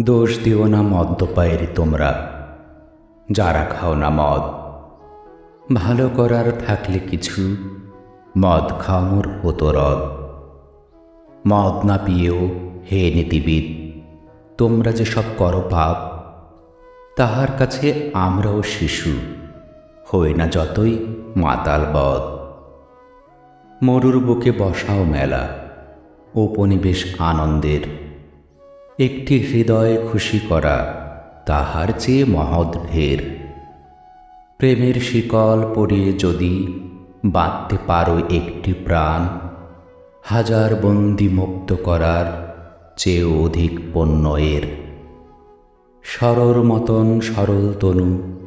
দোষ দিও না মদ্যপায়ের তোমরা। যারা খাও না মদ, ভালো করার থাকলে কিছু। মদ খাওয়ার পোতরদ। মদ না পিয়েও হে নীতিবিদ, তোমরা যে সব করো পাপ, তাহার কাছে আমরাও শিশু হই না যতই মাতাল বদ। মরুর বুকে বসাও মেলা, উপনিবেশ আনন্দের। একটি হৃদয় খুশি করা তাহার চেয়ে মহৎ প্রেমের শিকল পরিয়ে যদি বাঁধতে পারো একটি প্রাণ, হাজার বন্দি মুক্ত করার চেয়ে অধিক পণ্য এর। সরর মতন সরল তনু,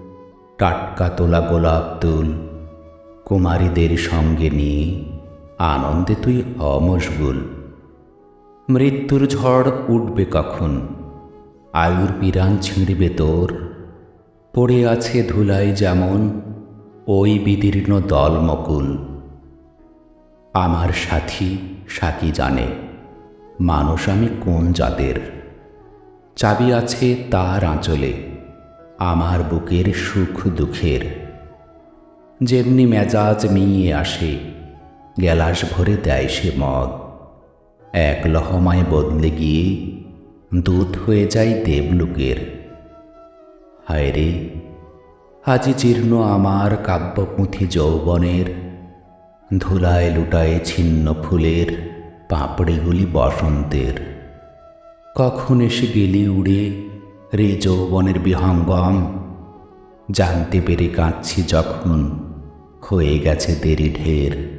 টাটকা তোলা গোলাপ তুল কুমারীদের সঙ্গে নিয়ে আনন্দে তুই অমশগুল মৃত্যুর ঝড় উঠবে কখন? আয়ুর পিরান ছিঁড়বে তোর। পড়ে আছে ধুলাই যেমন, ওই বিদীর্ণ দলমকুল আমার সাথী সাথী জানে, মানুষ আমি কোন জাতের? চাবি আছে তার আঁচলে, আমার বুকের সুখ দুঃখের। যেমনি মেজাজ মিয়ে আসে, গ্যালাস ভরে দেয় সে মদ। এক লহমায় বদলে গিয়ে দূত হয়ে যায় দেবলোকের। হায় রে, আজি জীর্ণ আমার কাব্যপুঁথি যৌবনের, ধুলায় লুটায় ছিন্ন ফুলের, পাপড়িগুলি বসন্তের। কখন এসে গেলি উড়ে রে যৌবনের বিহঙ্গম? জানতে পেরে কাঁদছি যখন, হয়ে গেছে দেরি ঢের।